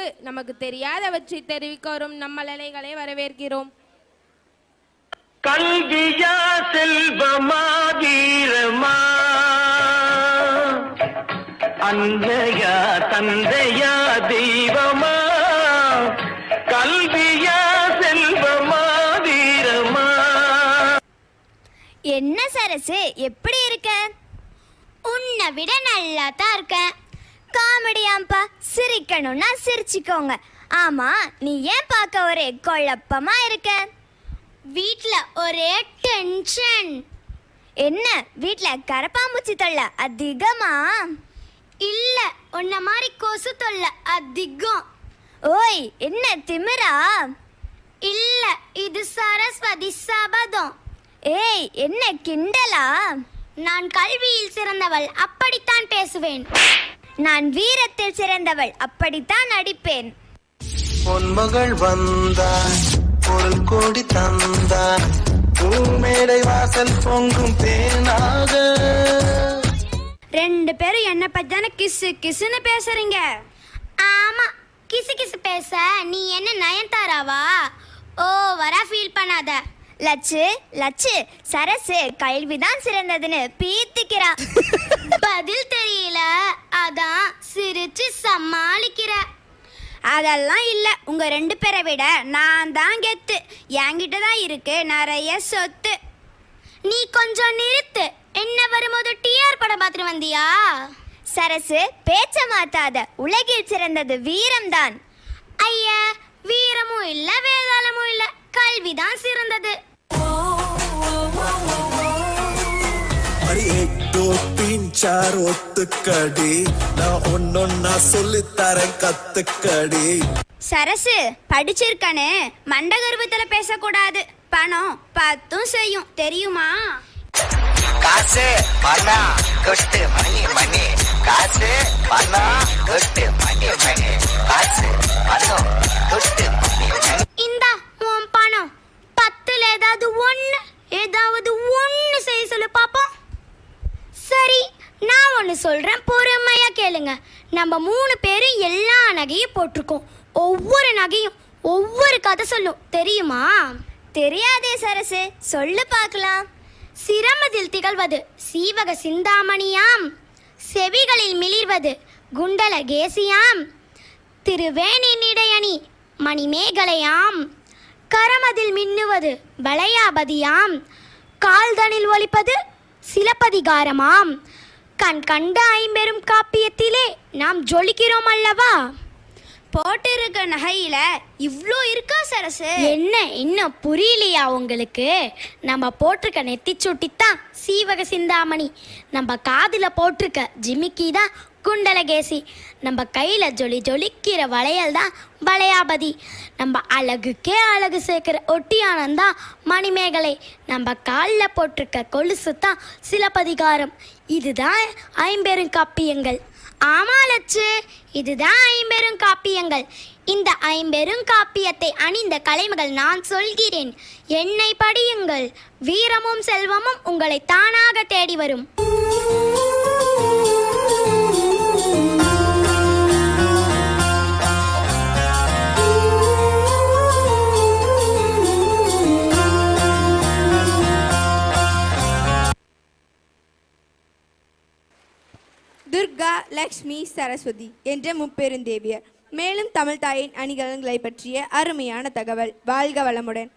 அளவுக்கு நமக்கு தெரியாதவற்றை தெரிவிக்க வரும் நம்ம நிலைகளை வரவேற்கிறோம். கல்வியா செல்வமா வீரமா? அன்னையா தந்தையா தெய்வமா? கல்வியா செல்வமா வீரமா? என்ன சரசு எப்படி இருக்க? உன்னை விட நல்லா தான் இருக்கேன். காமெடியாம்பா சிரிக்கணும்னா சிரிச்சுக்கோங்க. ஆமா நீ ஏன் பார்க்க ஒரே குழப்பமா இருக்க? வீட்ல ஒரே டென்ஷன் என்ன வீட்ல கரப்பாம்பூச்சி தொல்லை அதிகமா? இல்ல உன்ன மாதிரி கொசு தொல்லை அதிகம். ஓய் என்ன திமிரா? இல்ல இது சரஸ்வதி சபதம். ஏய் என்ன கிண்டலா? நான் கல்வியில் சிறந்தவள் அப்படித்தான் பேசுவேன். நான் வீரத்தில் சிறந்தவள் அப்படித்தான் நடிப்பேன். பொன்மகள் வந்தார் பொருள் கோடி தந்தார் பூமேடை வாசல் பொங்கும் தேனாக ரெண்டு பேரும் என்ன பத்தி தானே கிசு கிசுன்னு பேசுறீங்க? ஆமா கிசு கிசு பேச. நீ என்ன நயன்தாராவா? ஓவரா ஃபீல் பண்ணாத. லட்சு லட்சு சரசு கல்விதான் சிறந்ததுன்னு பீத்திக்கிறா. சமாளிக்கிற. அதெல்லாம் இல்லை. உங்கள் ரெண்டு பேரை விட நான் தான் கெத்து. என்கிட்ட தான் இருக்கு நிறைய சொத்து. நீ கொஞ்சம் நிறுத்து. என்ன வரும்போது டிஆர் படம் பார்த்துட்டு வந்தியா? சரசு பேச்ச மாத்தாத. உலகில் சிறந்தது வீரம்தான். ஐயா வீரமும் இல்லை வேதாளமும் இல்லை. கல்விதான் சிறந்தது. அடி எட்டோ தீன் சார் ஒத்துக்கடி. நான் ஒன்னொன்னா சொல்லித்தரேன் கத்துக்கடி. சரசு படிச்சிருக்கனு. மண்டகர்வத்துல பேசக்கூடாது. பணம் பத்தும் செய்யும். தெரியுமா? காசு பணம் கொட்டு மணி மணி. காசு பணம் கொட்டு மணி மணி. காசு பணம் கொட்டு மணி மணி. சொல்கிறேன் பொறுமையா கேளுங்க. நம்ம மூணு பேரும் எல்லா நகையும் போட்டிருக்கோம். ஒவ்வொரு நகையும் ஒவ்வொரு கதை சொல்லும். தெரியுமா? தெரியாதே சரசு. சொல்லு பார்க்கலாம். சிரமதில் திகழ்வது சீவக சிந்தாமணியாம். செவிகளில் மிளிர்வது குண்டல கேசியாம் திருவேணின் இடையணி மணிமேகலையாம். கரமதில் மின்னுவது வளையாபதியாம். கால்தனில் ஒலிப்பது சிலப்பதிகாரமாம். கண் கண்ட ஐம்பெரும் காப்பியத்திலே நாம் ஜொலிக்கிறோம் அல்லவா? போட்டிருக்க நகையில இவ்ளோ இருக்கா சரசு? என்ன இன்னும் புரியலையா உங்களுக்கு? நம்ம போட்டிருக்க நெத்தி சுட்டித்தான் சீவக சிந்தாமணி. நம்ம காதுல போட்டிருக்க ஜிமிக்கி தான் குண்டலகேசி. நம்ம கையில் ஜொலி ஜொலிக்கிற வளையல் தான் வளையாபதி. நம்ம அழகுக்கே அழகு சேர்க்கிற ஒட்டியானம் தான் மணிமேகலை. நம்ம காலில் போட்டிருக்க கொலுசு தான் சிலப்பதிகாரம். இதுதான் ஐம்பெரும் காப்பியங்கள். ஆமா லட்சு. இதுதான் ஐம்பெரும் காப்பியங்கள். இந்த ஐம்பெரும் காப்பியத்தை அணிந்த கலைமகள் நான் சொல்கிறேன். என்னை படியுங்கள். வீரமும் செல்வமும் உங்களை தானாக தேடி வரும். துர்கா லக்ஷ்மி சரஸ்வதி என்ற முப்பெருந்தேவியர். மேலும் தமிழ் தாயின் அணிகலன்களை பற்றிய அருமையான தகவல். வாழ்க வளமுடன்.